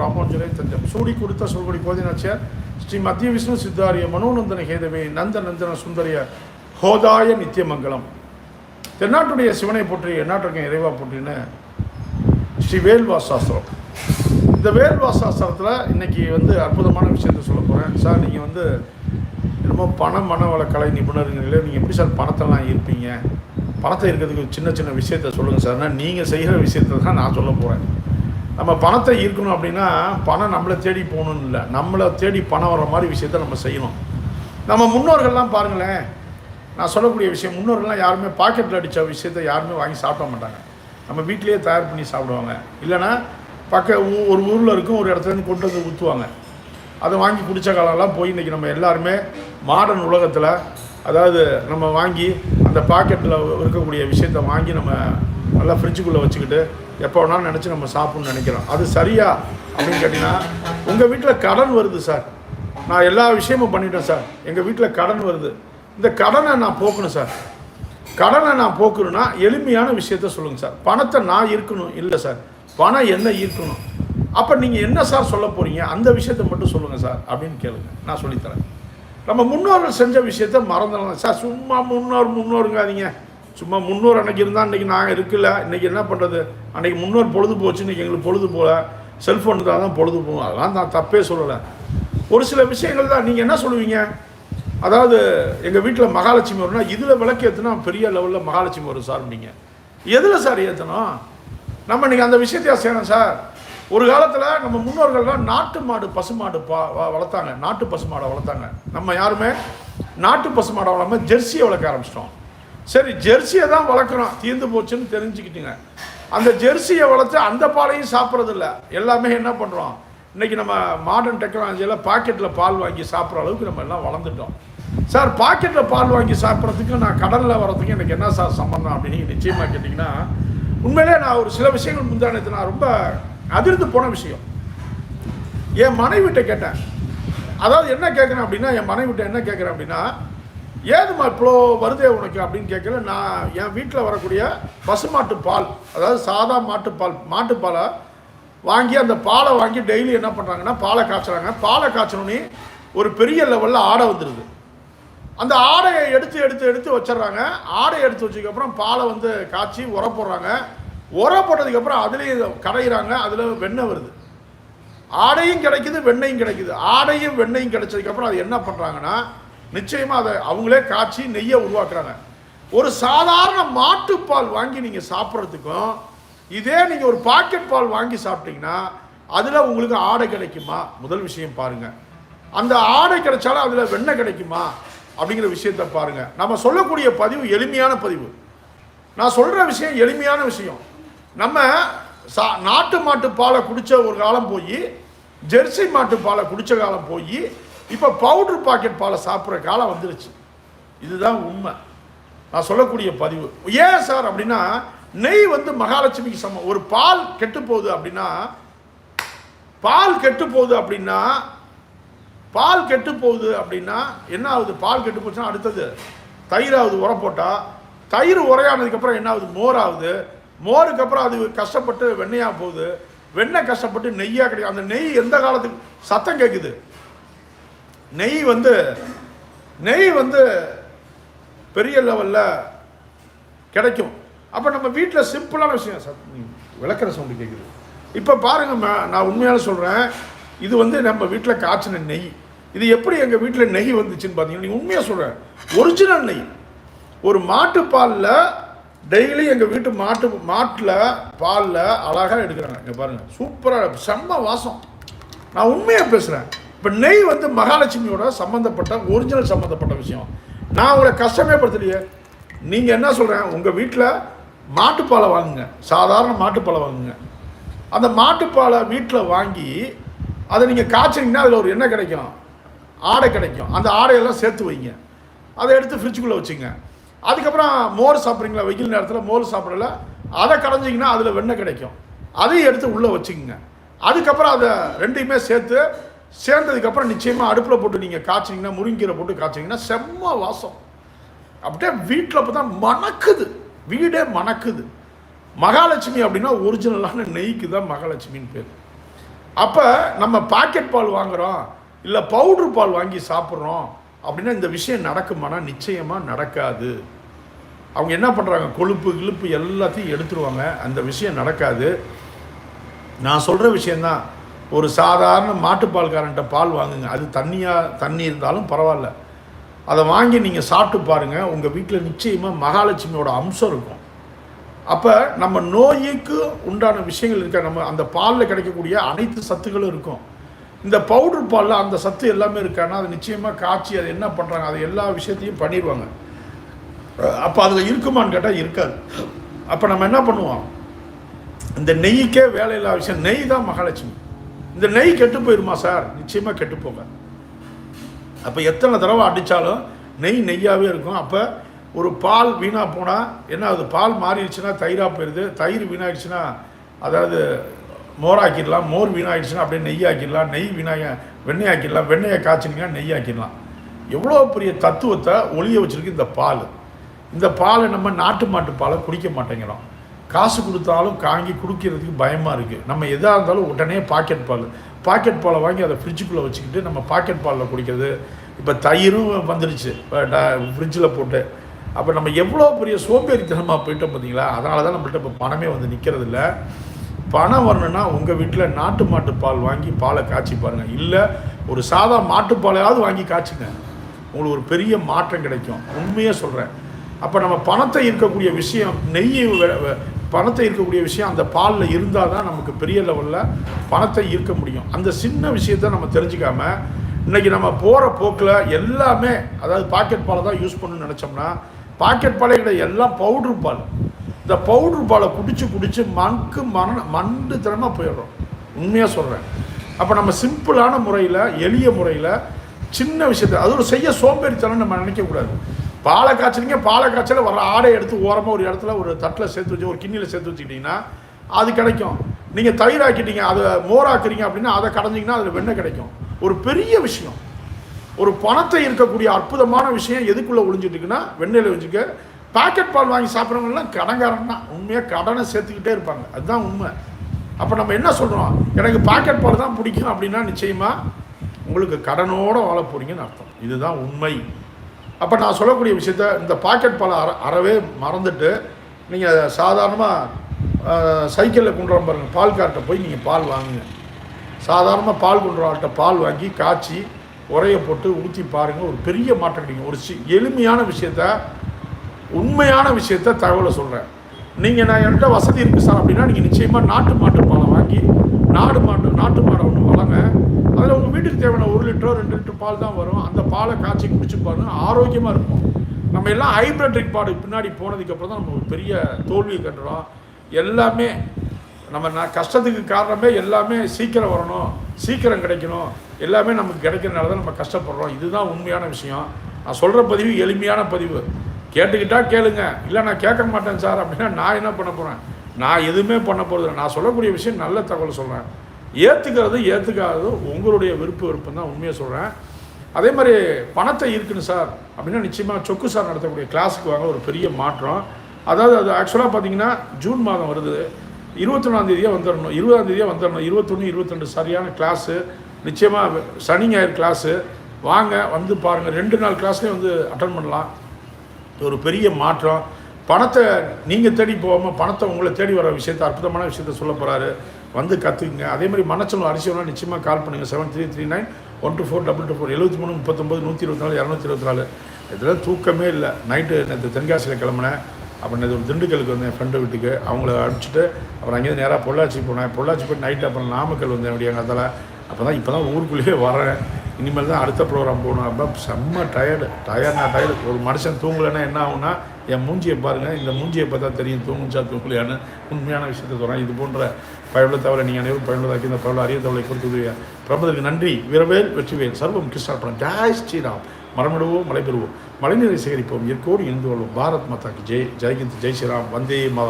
ராமானுஜரே தஞ்சம் சூடி கொடுத்த சொல்குடி போதினாச்சியார். ஸ்ரீ மத்திய விஷ்ணு சித்தாரிய மனோநந்தன ஹேதவே நந்த நந்தன சுந்தரிய ஹோதாய நித்தியமங்கலம் தென்னாட்டுடைய சிவனை போற்றி எந்நாட்டுக்கும் இறைவா போற்றின்னு ஸ்ரீ வேல்வா சாஸ்திரம் இந்த வேல்வா சாஸ்திரத்தில் இன்னைக்கு வந்து அற்புதமான விஷயத்த சொல்ல போகிறேன் சார் நீங்கள் வந்து என்னமோ பண மனவள கலை நிபுணருங்களே நீங்கள் எப்படி சார் பணத்தெல்லாம் இருப்பீங்க பணத்தை இருக்கிறதுக்கு சின்ன சின்ன விஷயத்த சொல்லுங்கள் சார். நீங்கள் செய்கிற விஷயத்தை தான் நான் சொல்ல போகிறேன் நம்ம பணத்தை ஈர்க்கணும் அப்படின்னா பணம் நம்மளை தேடி போகணும்னு இல்லை. நம்மளை தேடி பணம் வர மாதிரி விஷயத்த நம்ம செய்யணும். நம்ம முன்னோர்கள்லாம் பாருங்களேன் நான் சொல்லக்கூடிய விஷயம் முன்னோர்கள்லாம் யாருமே பாக்கெட்டில் அடித்த விஷயத்தை யாருமே வாங்கி சாப்பிட மாட்டாங்க. நம்ம வீட்டிலேயே தயார் பண்ணி சாப்பிடுவாங்க. இல்லைன்னா பக்க ஊ- ஒரு ஊரில் இருக்கும் ஒரு இடத்துல இருந்து கொண்டு வந்து ஊற்றுவாங்க அதை வாங்கி குடித்த காலம்லாம் போய் இன்றைக்கி நம்ம எல்லாருமே மாடர்ன் உலகத்தில் அதாவது நம்ம வாங்கி அந்த பாக்கெட்டில் இருக்கக்கூடிய விஷயத்தை வாங்கி நம்ம நல்லா ஃப்ரிட்ஜுக்குள்ளே வச்சுக்கிட்டு எப்போ வேணாலும் நினச்சி நம்ம சாப்பிட்ணும்னு நினைக்கிறோம். அது சரியா? அப்படின்னு கேட்டிங்கன்னா உங்கள் வீட்டில் கடன் வருது சார். நான் எல்லா விஷயமும் பண்ணிட்டேன் சார். எங்கள் வீட்டில் கடன் வருது. இந்த கடனை நான் போக்கணும் சார். கடனை நான் போக்கணும்னா எளிமையான விஷயத்த சொல்லுங்கள் சார். பணத்தை நான் இருக்கணும் இல்லை சார். பணம் என்ன ஈர்க்கணும்? அப்போ நீங்கள் என்ன சார் சொல்ல போகிறீங்க அந்த விஷயத்தை மட்டும் சொல்லுங்கள் சார் அப்படின்னு கேளுங்க. நான் சொல்லித்தரேன் நம்ம முன்னோர்கள் செஞ்ச விஷயத்த மறந்துடலாம். சார் சும்மா முன்னோர் முன்னோருங்காதீங்க. சும்மா முன்னோர் அன்னைக்கு இருந்தால் இன்றைக்கி நாங்கள் இருக்கல. இன்றைக்கி என்ன பண்ணுறது அன்றைக்கி முன்னோர் பொழுது போச்சு இன்றைக்கி எங்களுக்கு பொழுது போகல செல்ஃபோன் இருந்தால் தான் பொழுது போகும். அதெல்லாம் நான் தப்பே சொல்லலை. ஒரு சில விஷயங்கள் தான் நீங்கள் என்ன சொல்லுவீங்க? அதாவது எங்கள் வீட்டில் மகாலட்சுமி வரும்னா இதில் விளக்கு ஏற்றுனா பெரிய லெவலில் மகாலட்சுமி வரும் சார் நீங்கள் எதில் சார் ஏற்றணும் நம்ம இன்னைக்கு அந்த விஷயத்தையா செய்யணும் சார்? ஒரு காலத்தில் நம்ம முன்னோர்கள்லாம் நாட்டு மாடு பசுமாடு பா வ- வளர்த்தாங்க. நாட்டு பசுமாடை வளர்த்தாங்க. நம்ம யாருமே நாட்டு பசுமாடை வளர்க்காம ஜெர்சியை வளர்க்க ஆரம்பிச்சிட்டோம். சரி ஜெர்சியை தான் வளர்க்குறோம். தீர்ந்து போச்சுன்னு தெரிஞ்சுக்கிட்டீங்க. அந்த ஜெர்சியை வளர்த்து அந்த பாலையும் சாப்பிட்றதில்ல. எல்லாமே என்ன பண்ணுறோம் இன்னைக்கு நம்ம மாடர்ன் டெக்னாலஜியில் பாக்கெட்டில் பால் வாங்கி சாப்பிட்ற அளவுக்கு நம்ம எல்லாம் வளர்ந்துட்டோம். சார் பாக்கெட்டில் பால் வாங்கி சாப்பிட்றதுக்கு நான் கடலில் வர்றதுக்கு எனக்கு என்ன சார் சம்மந்தம் அப்படின்னு நிச்சயமாக கேட்டிங்கன்னா உண்மையிலே நான் ஒரு சில விஷயங்கள் முந்தானத்தை நான் ரொம்ப அதிர்ந்து போன விஷயம். என் மனைவிட்ட கேட்டேன். அதாவது என்ன கேட்குறேன் அப்படின்னா என் மனைவிட்ட என்ன கேட்குறேன் அப்படின்னா ஏதும்மா இவ்வளோ வருதே உனக்கு அப்படின்னு கேட்கல. நான் என் வீட்டில் வரக்கூடிய பசுமாட்டு பால் அதாவது சாதா மாட்டுப்பால் மாட்டுப்பாலை வாங்கி அந்த பாலை வாங்கி டெய்லி என்ன பண்ணுறாங்கன்னா பாலை காய்ச்சுறாங்க. பாலை காய்ச்சணுன்னே ஒரு பெரிய லெவலில் ஆடை வந்துடுது அந்த ஆடையை எடுத்து எடுத்து எடுத்து வச்சிடுறாங்க. ஆடையை எடுத்து வச்சதுக்கப்புறம் பாலை வந்து காய்ச்சி உர போடுறாங்க. உரம் போட்டதுக்கப்புறம் அதுலேயே கடையிறாங்க அதில் வெண்ணெய் வருது. ஆடையும் கிடைக்குது வெண்ணையும் கிடைக்குது. ஆடையும் வெண்ணையும் கிடைச்சதுக்கப்புறம் அது என்ன பண்ணுறாங்கன்னா நிச்சயமாக அதை அவங்களே காய்ச்சி நெய்யை உருவாக்குறாங்க. ஒரு சாதாரண மாட்டுப்பால் வாங்கி நீங்கள் சாப்பிட்றதுக்கும் இதே நீங்கள் ஒரு பாக்கெட் பால் வாங்கி சாப்பிட்டீங்கன்னா அதில் உங்களுக்கு ஆடை கிடைக்குமா? முதல் விஷயம் பாருங்கள் அந்த ஆடை கிடைச்சாலும் அதில் வெண்ணெய் கிடைக்குமா? அப்படிங்கிற விஷயத்தை பாருங்கள் நம்ம சொல்லக்கூடிய பதிவு எளிமையான பதிவு. நான் சொல்கிற விஷயம் எளிமையான விஷயம். நம்ம சா நாட்டு மாட்டு பாலை குடித்த ஒரு காலம் போய் ஜெர்சி மாட்டு பாலை குடித்த காலம் போய் இப்போ பவுடர் பாக்கெட் பாலை சாப்பிட்ற காலம் வந்துருச்சு. இதுதான் உண்மை. நான் சொல்லக்கூடிய பதிவு. ஏன் சார் அப்படின்னா நெய் வந்து மகாலட்சுமிக்கு சமம். ஒரு பால் கெட்டு போகுது அப்படின்னா பால் கெட்டு போகுது அப்படின்னா பால் கெட்டு போகுது அப்படின்னா என்ன ஆகுது? பால் கெட்டு போச்சுன்னா அடுத்தது தயிர் ஆகுது போட்டால் தயிர் உரையானதுக்கப்புறம் என்ன ஆகுது? மோர் ஆகுது. மோருக்கு அப்புறம் அது கஷ்டப்பட்டு வெண்ணையாக போகுது. வெண்ணெய் கஷ்டப்பட்டு நெய்யாக கிடைக்கும் அந்த நெய் எந்த காலத்துக்கு சத்தம் கேட்குது நெய் வந்து நெய் வந்து பெரிய லெவலில் கிடைக்கும். அப்போ நம்ம வீட்டில் சிம்பிளான விஷயம். சத் விளக்கிற சவுண்டு கேட்குது இப்போ பாருங்க நான் உண்மையான சொல்கிறேன் இது வந்து நம்ம வீட்டில் காய்ச்சின நெய். இது எப்படி எங்கள் வீட்டில் நெய் வந்துச்சுன்னு பார்த்தீங்கன்னா நீங்கள் உண்மையாக சொல்கிறேன் ஒரிஜினல் நெய். ஒரு மாட்டுப்பாலில் டெய்லி எங்கள் வீட்டு மாட்டு மாட்டில் பாலில் அழகாக எடுக்கிறாங்க. இங்கே பாருங்கள் சூப்பராக செம்ம வாசம். நான் உண்மையாக பேசுகிறேன் இப்போ நெய் வந்து மகாலட்சுமியோட சம்மந்தப்பட்ட ஒரிஜினல் சம்மந்தப்பட்ட விஷயம். நான் உங்களை கஷ்டமே படுத்தலையே நீங்கள் என்ன சொல்கிறேன் உங்கள் வீட்டில் மாட்டுப்பாலை வாங்குங்க. சாதாரண மாட்டுப்பாலை வாங்குங்க. அந்த மாட்டுப்பாலை வீட்டில் வாங்கி அதை நீங்கள் காய்ச்சிங்கன்னா அதில் ஒரு என்ன கிடைக்கும். ஆடை கிடைக்கும். அந்த ஆடையெல்லாம் சேர்த்து வைங்க. அதை எடுத்து ஃப்ரிட்ஜுக்குள்ளே வச்சுங்க. அதுக்கப்புறம் மோர் சாப்பிட்றீங்களா? வெயில் நேரத்தில் மோர் சாப்பிடல. அதை கடைஞ்சிங்கன்னா அதில் வெண்ணெய் கிடைக்கும். அதையும் எடுத்து உள்ளே வச்சுக்கோங்க. அதுக்கப்புறம் அதை ரெண்டையுமே சேர்த்து சேர்ந்ததுக்கப்புறம் நிச்சயமாக அடுப்பில் போட்டு நீங்கள் காய்ச்சிங்கன்னா முருங்கீரை போட்டு காய்ச்சிங்கன்னா செம்ம வாசம். அப்படியே வீட்டில் பார்த்தா மணக்குது. வீடே மணக்குது. மகாலட்சுமி அப்படின்னா ஒரிஜினலான நெய்க்கு தான் மகாலட்சுமின்னு பேர். அப்போ நம்ம பாக்கெட் பால் வாங்குகிறோம் இல்லை பவுட்ரு பால் வாங்கி சாப்பிட்றோம் அப்படின்னா இந்த விஷயம் நடக்குமானா நிச்சயமாக நடக்காது. அவங்க என்ன பண்ணுறாங்க கொழுப்பு கிழுப்பு எல்லாத்தையும் எடுத்துருவாங்க. அந்த விஷயம் நடக்காது. நான் சொல்கிற விஷயந்தான் ஒரு சாதாரண மாட்டுப்பால்காரன்ட்ட பால் வாங்குங்க. அது தண்ணியாக தண்ணி இருந்தாலும் பரவாயில்ல. அதை வாங்கி நீங்கள் சாப்பிட்டு பாருங்கள் உங்கள் வீட்டில் நிச்சயமாக மகாலட்சுமியோட அம்சம் இருக்கும். அப்போ நம்ம நோய்க்கு உண்டான விஷயங்கள் இருக்க? நம்ம அந்த பாலில் கிடைக்கக்கூடிய அனைத்து சத்துக்களும் இருக்கும். இந்த பவுடர் பாலில் அந்த சத்து எல்லாமே இருக்கான்னா அது நிச்சயமாக காய்ச்சி அதை என்ன பண்ணுறாங்க அது எல்லா விஷயத்தையும் பண்ணிடுவாங்க. அப்போ அதில் இருக்குமான்னு கேட்டால் இருக்காது. அப்போ நம்ம என்ன பண்ணுவோம்? இந்த நெய்க்கே வேலையில்லா விஷயம். நெய் தான் மகாலட்சுமி. இந்த நெய் கெட்டு போயிருமா சார்? நிச்சயமாக கெட்டு போக அப்போ எத்தனை தடவை அடித்தாலும் நெய் நெய்யாகவே இருக்கும். அப்போ ஒரு பால் வீணாக போனால் என்ன அது பால் மாறிடுச்சுன்னா தயிராக போயிடுது தயிர் வீணாகிடுச்சுன்னா அதாவது மோராக்கிடலாம் மோர் வீணாகிடுச்சுன்னா அப்படியே நெய் ஆக்கிடலாம் நெய் வீணாக வெண்ணெய் ஆக்கிடலாம் வெண்ணெயை காய்ச்சினீங்கன்னா நெய் ஆக்கிடலாம். எவ்வளோ பெரிய தத்துவத்தை ஒளிய வச்சுருக்கு இந்த பால். இந்த பாலை நம்ம நாட்டு மாட்டு பாலை குடிக்க மாட்டேங்கிறோம். காசு கொடுத்தாலும் காங்கி குடிக்கிறதுக்கு பயமாக இருக்குது நம்ம எதாக இருந்தாலும் உடனே பாக்கெட் பால். பாக்கெட் பாலை வாங்கி அதை ஃப்ரிட்ஜுக்குள்ளே வச்சுக்கிட்டு நம்ம பாக்கெட் பாலில் குடிக்கிறது. இப்போ தயிரும் வந்துருச்சு. ஃப்ரிட்ஜில் போட்டு. அப்போ நம்ம எவ்வளோ பெரிய சோம்பேறித்தனமாக போயிட்டோம் பார்த்தீங்களா அதனால தான் நம்மள்ட்ட இப்போ பணமே வந்து நிற்கிறது இல்லை பணம் வரணும்னா உங்கள் வீட்டில் நாட்டு மாட்டு பால் வாங்கி பாலை காய்ச்சி பாருங்கள் இல்லை ஒரு சாதா மாட்டுப்பாலையாவது வாங்கி காய்ச்சுங்க. உங்களுக்கு ஒரு பெரிய மாற்றம் கிடைக்கும். உண்மையாக சொல்கிறேன் அப்போ நம்ம பணத்தை இருக்கக்கூடிய விஷயம் நெய் பணத்தை இருக்கக்கூடிய விஷயம் அந்த பாலில் இருந்தால் தான் நமக்கு பெரிய லெவலில் பணத்தை ஈர்க்க முடியும். அந்த சின்ன விஷயத்தை நம்ம தெரிஞ்சுக்காம இன்றைக்கி நம்ம போகிற போக்கில் எல்லாமே அதாவது பாக்கெட் பாலை தான் யூஸ் பண்ணணும்னு நினச்சோம்னா பாக்கெட் பாலே கிடையாது எல்லாம் பவுட்ரு பால். இந்த பவுட்ரு பாலை குடிச்சு குடிச்சு மண்க்கு மன மண்டுத்தனமாக போயிடுறோம். உண்மையாக சொல்கிறேன் அப்போ நம்ம சிம்பிளான முறையில் எளிய முறையில் சின்ன விஷயத்தை அது ஒரு செய்ய சோம்பேறித்தனம் நம்ம நினைக்கக்கூடாது பாலை காய்ச்சலிங்க பாலை காய்ச்சல வர ஆடை எடுத்து ஓரமாக ஒரு இடத்துல ஒரு தட்டில் சேர்த்து வச்சு ஒரு கிண்ணியில் சேர்த்து வச்சுக்கிட்டிங்கன்னா அது கிடைக்கும். நீங்கள் தயிர் ஆக்கிட்டீங்க அதை மோராக்குறீங்க அப்படின்னா அதை கடைஞ்சிங்கன்னா அதில் வெண்ணெய் கிடைக்கும். ஒரு பெரிய விஷயம். ஒரு பணத்தை இருக்கக்கூடிய அற்புதமான விஷயம் எதுக்குள்ளே ஒழிஞ்சிட்டுக்குன்னா வெண்ணெயில் வச்சுக்க பாக்கெட் பால் வாங்கி சாப்பிட்றவங்கலாம் கடன்காரன் தான் உண்மையாக கடனை சேர்த்துக்கிட்டே இருப்பாங்க. அதுதான் உண்மை. அப்போ நம்ம என்ன சொல்கிறோம் எனக்கு பாக்கெட் பால் தான் பிடிக்கும் அப்படின்னா நிச்சயமாக உங்களுக்கு கடனோடு வாழ போகிறீங்கன்னு அர்த்தம். இதுதான் உண்மை. அப்போ நான் சொல்லக்கூடிய விஷயத்த இந்த பாக்கெட் பாலை அற அறவே மறந்துட்டு நீங்கள் சாதாரணமாக சைக்கிளில் கொண்டு வர பாருங்கள் பால் கார்ட்டை போய் நீங்கள் பால் வாங்குங்க. சாதாரணமாக பால் கொண்டு வரட்ட பால் வாங்கி காய்ச்சி உரையை போட்டு ஊற்றி பாருங்கள் ஒரு பெரிய மாற்றம் கிடைக்கும். ஒரு சி எளிமையான விஷயத்த உண்மையான விஷயத்த தகவலை சொல்கிறேன் நீங்கள் நான் என்கிட்ட வசதி இருக்குது சார் அப்படின்னா நீங்கள் நிச்சயமாக நாட்டு மாட்டு பாலை வாங்கி நாடு மாட்டு நாட்டு மாடை ஒன்று வளங்க. அதில் உங்கள் வீட்டுக்கு தேவையான ஒரு லிட்டரோ ரெண்டு லிட்டர் பால் தான் வரும். அந்த பாலை காய்ச்சி குடிச்சு பாருங்க ஆரோக்கியமாக இருக்கும். நம்ம எல்லாம் ஹைப்ரட்ரிக் பாடு பின்னாடி போனதுக்கப்புறம் தான் நம்ம ஒரு பெரிய தோல்வியை கண்டுறோம். எல்லாமே நம்ம நான் கஷ்டத்துக்கு காரணமே எல்லாமே சீக்கிரம் வரணும் சீக்கிரம் கிடைக்கணும். எல்லாமே நமக்கு கிடைக்கிறனால தான் நம்ம கஷ்டப்படுறோம். இதுதான் உண்மையான விஷயம். நான் சொல்கிற பதிவு எளிமையான பதிவு. கேட்டுக்கிட்டா கேளுங்க. இல்லை நான் கேட்க மாட்டேன் சார் அப்படின்னா நான் என்ன பண்ண போகிறேன் நான் எதுவுமே பண்ண போகிறது நான் சொல்லக்கூடிய விஷயம் நல்ல தகவல் சொல்கிறேன் ஏற்றுக்கிறது ஏற்றுக்காதது உங்களுடைய விருப்ப விருப்பம் தான். உண்மையாக சொல்கிறேன் அதே மாதிரி பணத்தை இருக்குன்னு சார் அப்படின்னா நிச்சயமாக சொக்கு சார் நடத்தக்கூடிய கிளாஸுக்கு வாங்க ஒரு பெரிய மாற்றம். அதாவது அது ஆக்சுவலாக பார்த்தீங்கன்னா ஜூன் மாதம் வருது. இருபத்தொன்னாந்தேதியாக வந்துடணும் இருபதாந்தேதியாக வந்துடணும் இருபத்தொன்று இருபத்தெண்டு சரியான கிளாஸு நிச்சயமாக சனி ஞாயிறு கிளாஸு வாங்க வந்து பாருங்கள் ரெண்டு நாள் கிளாஸ்லேயும் வந்து அட்டன் பண்ணலாம். ஒரு பெரிய மாற்றம். பணத்தை நீங்கள் தேடி போகாமல் பணத்தை உங்களை தேடி வர விஷயத்தை அற்புதமான விஷயத்த சொல்ல போகிறாரு வந்து கற்றுக்குங்க அதே மாதிரி மனச்சலம் அரிசி நிச்சயமாக கால் பண்ணுங்கள் seven three three nine one two four double two four எழுபத்தி மூணு முப்பத்தொம்பது நூற்றி இருபத்தி நாலு இரநூத்தி இருபத்தி நாலு. இதெல்லாம் தூக்கமே இல்லை. நைட்டு நேற்று தென்காசியில் கிளம்புனேன். அப்புறம் நேற்று ஒரு திண்டுக்கலுக்கு வந்தேன் ஃப்ரெண்டு வீட்டுக்கு. அவங்கள அனுப்பிச்சிட்டு அப்புறம் அங்கேருந்து நேராக பொள்ளாச்சி போனேன். பொள்ளாச்சி போய் நைட்டு அப்புறம் நாமக்கல் வந்தேன் அப்படியே அதில் அப்போ தான் இப்போ தான் ஊருக்குள்ளேயே வரேன் இனிமேல் தான் அடுத்த ப்ரோக்ராம் போகணும். அப்போ செம்ம டயர்டு டயர்ட்னா டயர்டு ஒரு மனுஷன் தூங்கலைன்னா என்ன ஆகுனா என் மூஞ்சியை பாருங்கள் இந்த மூஞ்சியை பார்த்தா தெரியும் தூங்குச்சா தூங்கலையான்னு உண்மையான விஷயத்தை சொல்கிறேன் இது போன்ற பயனுள்ள தவிர நீங்கள் அனைவரும் பயனுள்ளதாக்கி இந்த பயனுள்ள அரிய தவளை கொடுத்து பிரபதற்கு நன்றி. வீரவேல் வெற்றிவேல் சர்வம் கிருஷ்ணார்ப்பணம் ஜாய் ஸ்ரீராம். மரமிடுவோம் மலை பெறுவோம் மழைநீரை சேகரிப்போம். இயற்கையோடு இணைந்து கொள்வோம். பாரத் மாதாக்கு ஜெய். ஜெய்கிந்த் ஜெய் ஸ்ரீராம். வந்தே மாதம்